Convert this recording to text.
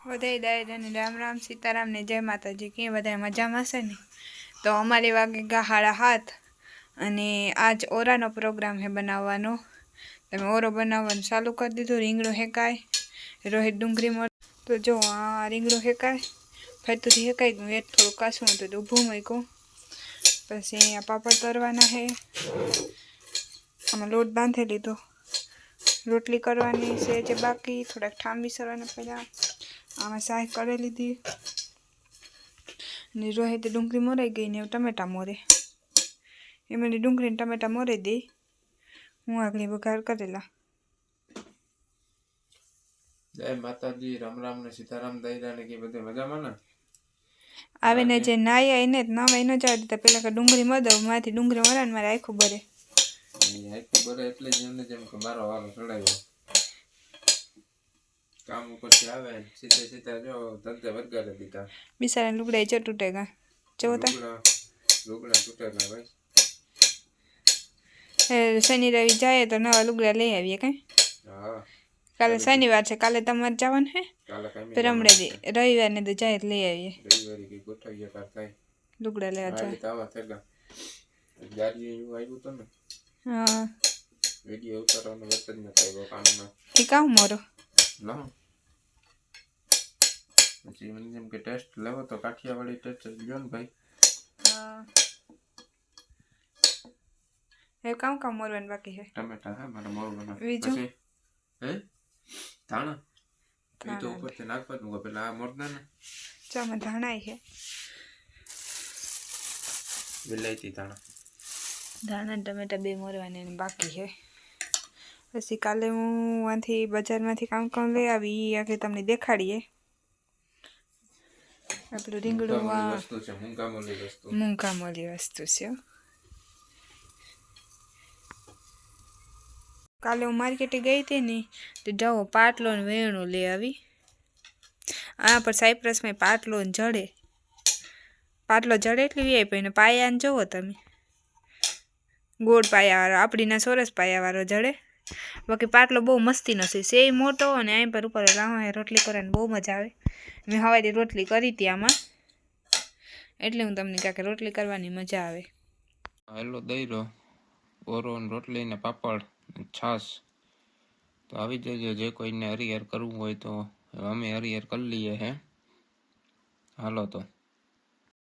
દાય અને રામ રામ સીતારામને જય માતાજી કે બધા મજામાં છે ને? તો અમારે વાગે ગાહાળા હાથ અને આજ ઓરાનો પ્રોગ્રામ છે બનાવવાનો. તમે ઓરો બનાવવાનું ચાલુ કરી દીધું, રીંગણું હેકાય, રોહિત ડુંગળી મળ તો જો આ રીંગણું હેકાય ફરતુંથી હેકાઈ ગયું એ થોડું કાશું હતું તો ઊભું મૂક્યું. પછી અહીંયા પાપડ તરવાના છે આમાં લોટ બાંધી લીધો. રોટલી કરવાની છે જે બાકી, થોડાક ઠામ વિસરવાના પહેલાં આમાં શાક કરી લીધી. ને તે ડુંગળી મોરાઈ ગઈ ને ટમેટા મોરે. એમાં ડુંગળી ડુંગળીને ટમેટા મરાઈ દઈ હું આગળ વઘાર કરેલા. જય માતાજી રામ રામ ને સીતારામ દૈરા ને કે બધે મજામાં ને? આવીને જે નાયા એને જ નાવા એને જવા દીધા પેલા કે ડુંગળી મદવ માથી ડુંગળી મરા ને મારે આખું ભરે આખું બરે એટલે જ એમને જેમ કે મારો વારો ચડાવ્યો કામ ઉપરથી આવે ને સીધે સીધા જો ધંધે વરગાડે દીધા બિચારા લુગડા ચો તૂટે ગા જો તા લુગડા લુગડા તૂટેલા ભાઈ એ શનિ રવિ જાય તો નવા લુગડા લઈ આવીએ કઈ હા કાલે શનિવાર છે કાલે તમારે જવાનું હે કાલે કાંઈ તો રમડે દે રવિવારને તો જાય તો લઈ આવીએ રવિવારે કઈ ગોઠવીએ કાલ થાય લુગડા લેવા જાય ગાડી તો આવા થયેલા ગાડી એવું આવ્યું હતું ને હા વીડિયો ઉતારવાનો વખત જ નતો આવ્યો કામમાં એ કામ મોરો ના પછી મને જેમ કે ટેસ્ટ લેવો તો કાઠિયાવાડી ટેસ્ટ લ્યો ને ભાઈ. હા. એ કામ કામ મોરવાનું બાકી છે. ટમેટા હે મારે મોરું બનાવ બીજું? પછી? હે? ધાણા? એ તો ધાણા. ઉપરથી નાખવાનું હોય પેલા આ મોરના ને ચામાં ધાણાય છે. વિલાયતી ધાણા. ધાણા ને ટમેટા બે મોરવાના ને બાકી છે. પછી કાલે હું આથી બજારમાંથી કામ કામ લઈ આવી ઈ આખે તમને દેખાડીએ. આપણું રીંગણું મૂંગામોલી આ વસ્તુ છે મૂંગામોલી વસ્તુ છે. કાલે હું માર્કેટે ગઈ હતી ને તો જાઓ પાટલો ને વેણું લઈ આવી. આ પર સાયપ્રસમાં પાટલો ને જડે. પાટલો જડે એટલે વી આવી ને પાયાને જુઓ તમે. ગોળ પાયાવાળો આપણીના સોરસ પાયાવાળો જડે. બાકી પાટલો બહુ મસ્તીનો છે. સે મોટો અને અહીં પર ઉપર લાવા રોટલી કરવાની બહુ મજા આવે. મેં હવારી રોટલી કરી હતી આમાં. એટલે હું તમને કાંઈક રોટલી કરવાની મજા આવે. હેલો દઈરો ઓરો રોટલી ને પાપડ છાશ. તો આવી જજો, જે કોઈને હરિહર કરવું હોય તો અમે હરિહર કરી લઈએ હે. હાલો તો.